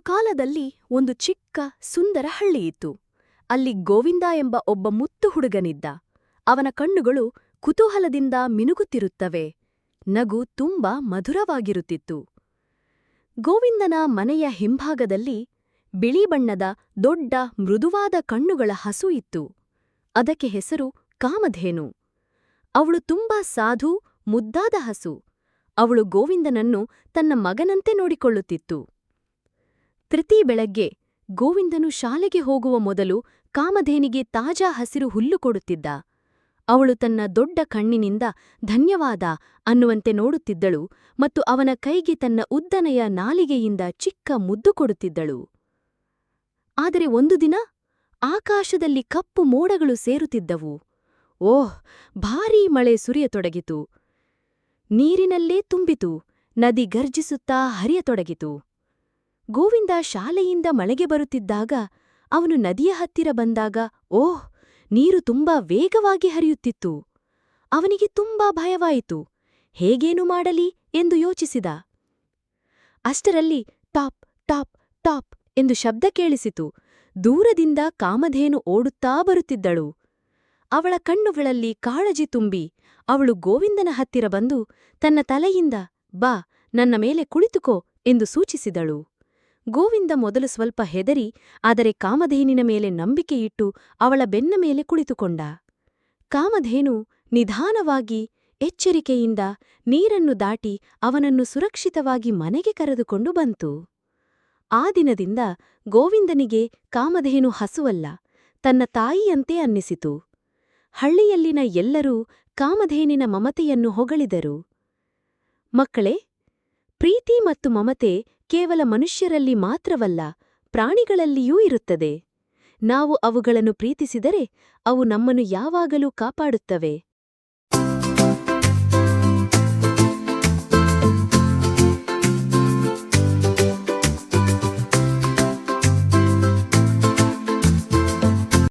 ಕಾಲದಲ್ಲಿ ಒಂದು ಚಿಕ್ಕ, ಸುಂದರ ಹಳ್ಳಿಯಿತ್ತು ಅಲ್ಲಿ ಗೋವಿಂದ ಎಂಬ ಒಬ್ಬ ಮುತ್ತು ಹುಡುಗನಿದ್ದ. ಅವನ ಕಣ್ಣುಗಳು ಕುತೂಹಲದಿಂದ ಮಿನುಗುತ್ತಿರುತ್ತವೆ. ನಗು ತುಂಬಾ ಮಧುರವಾಗಿರುತ್ತಿತ್ತು. ಗೋವಿಂದನ ಮನೆಯ ಹಿಂಭಾಗದಲ್ಲಿ ಬಿಳಿ ಬಣ್ಣದ ದೊಡ್ಡ ಮೃದುವಾದ ಕಣ್ಣುಗಳ ಹಸು ಇತ್ತು. ಅದಕ್ಕೆ ಹೆಸರು ಕಾಮಧೇನು. ಅವಳು ತುಂಬಾ ಸಾಧು, ಮುದ್ದಾದ ಹಸು. ಅವಳು ಗೋವಿಂದನನ್ನು ತನ್ನ ಮಗನಂತೆ ನೋಡಿಕೊಳ್ಳುತ್ತಿತ್ತು. ಪ್ರತಿ ಬೆಳಗ್ಗೆ ಗೋವಿಂದನು ಶಾಲೆಗೆ ಹೋಗುವ ಮೊದಲು ಕಾಮಧೇನಿಗೆ ತಾಜಾ ಹಸಿರು ಹುಲ್ಲು ಕೊಡುತ್ತಿದ್ದ. ಅವಳು ತನ್ನ ದೊಡ್ಡ ಕಣ್ಣಿನಿಂದ ಧನ್ಯವಾದ ಅನ್ನುವಂತೆ ನೋಡುತ್ತಿದ್ದಳು ಮತ್ತು ಅವನ ಕೈಗೆ ತನ್ನ ಉದ್ದನೆಯ ನಾಲಿಗೆಯಿಂದ ಚಿಕ್ಕ ಮುದ್ದು ಕೊಡುತ್ತಿದ್ದಳು. ಆದರೆ ಒಂದು ದಿನ ಆಕಾಶದಲ್ಲಿ ಕಪ್ಪು ಮೋಡಗಳು ಸೇರುತ್ತಿದ್ದವು. ಓಹ್, ಭಾರೀ ಮಳೆ ಸುರಿಯತೊಡಗಿತು. ನೀರಿನಲ್ಲೇ ತುಂಬಿತು, ನದಿ ಗರ್ಜಿಸುತ್ತಾ ಹರಿಯತೊಡಗಿತು. ಗೋವಿಂದ ಶಾಲೆಯಿಂದ ಮಳೆಗೆ ಬರುತ್ತಿದ್ದಾಗ ಅವನು ನದಿಯ ಹತ್ತಿರ ಬಂದಾಗ, ಓಹ್, ನೀರು ತುಂಬಾ ವೇಗವಾಗಿ ಹರಿಯುತ್ತಿತ್ತು. ಅವನಿಗೆ ತುಂಬಾ ಭಯವಾಯಿತು. ಹೇಗೇನು ಮಾಡಲಿ ಎಂದು ಯೋಚಿಸಿದ. ಅಷ್ಟರಲ್ಲಿ ಟಾಪ್ ಟಾಪ್ ಟಾಪ್ ಎಂದು ಶಬ್ದ ಕೇಳಿಸಿತು. ದೂರದಿಂದ ಕಾಮಧೇನು ಓಡುತ್ತಾ ಬರುತ್ತಿದ್ದಳು. ಅವಳ ಕಣ್ಣುಗಳಲ್ಲಿ ಕಾಳಜಿ ತುಂಬಿ ಅವಳು ಗೋವಿಂದನ ಹತ್ತಿರ ಬಂದು ತನ್ನ ತಲೆಯಿಂದ, ಬಾ, ನನ್ನ ಮೇಲೆ ಕುಳಿತುಕೋ ಎಂದು ಸೂಚಿಸಿದಳು. ಗೋವಿಂದ ಮೊದಲು ಸ್ವಲ್ಪ ಹೆದರಿ, ಆದರೆ ಕಾಮಧೇನಿನ ಮೇಲೆ ನಂಬಿಕೆಯಿಟ್ಟು ಅವಳ ಬೆನ್ನ ಮೇಲೆ ಕುಳಿತುಕೊಂಡ. ಕಾಮಧೇನು ನಿಧಾನವಾಗಿ ಎಚ್ಚರಿಕೆಯಿಂದ ನೀರನ್ನು ದಾಟಿ ಅವನನ್ನು ಸುರಕ್ಷಿತವಾಗಿ ಮನೆಗೆ ಕರೆದುಕೊಂಡು ಬಂತು. ಆ ದಿನದಿಂದ ಗೋವಿಂದನಿಗೆ ಕಾಮಧೇನು ಹಸುವಲ್ಲ, ತನ್ನ ತಾಯಿಯಂತೆ ಅನ್ನಿಸಿತು. ಹಳ್ಳಿಯಲ್ಲಿನ ಎಲ್ಲರೂ ಕಾಮಧೇನಿನ ಮಮತೆಯನ್ನು ಹೊಗಳಿದರು. ಮಕ್ಕಳೇ, ಪ್ರೀತಿ ಮತ್ತು ಮಮತೆ ಕೇವಲ ಮನುಷ್ಯರಲ್ಲಿ ಮಾತ್ರವಲ್ಲ ಪ್ರಾಣಿಗಳಲ್ಲಿಯೂ ಇರುತ್ತದೆ. ನಾವು ಅವುಗಳನ್ನು ಪ್ರೀತಿಸಿದರೆ ಅವು ನಮ್ಮನ್ನು ಯಾವಾಗಲೂ ಕಾಪಾಡುತ್ತವೆ.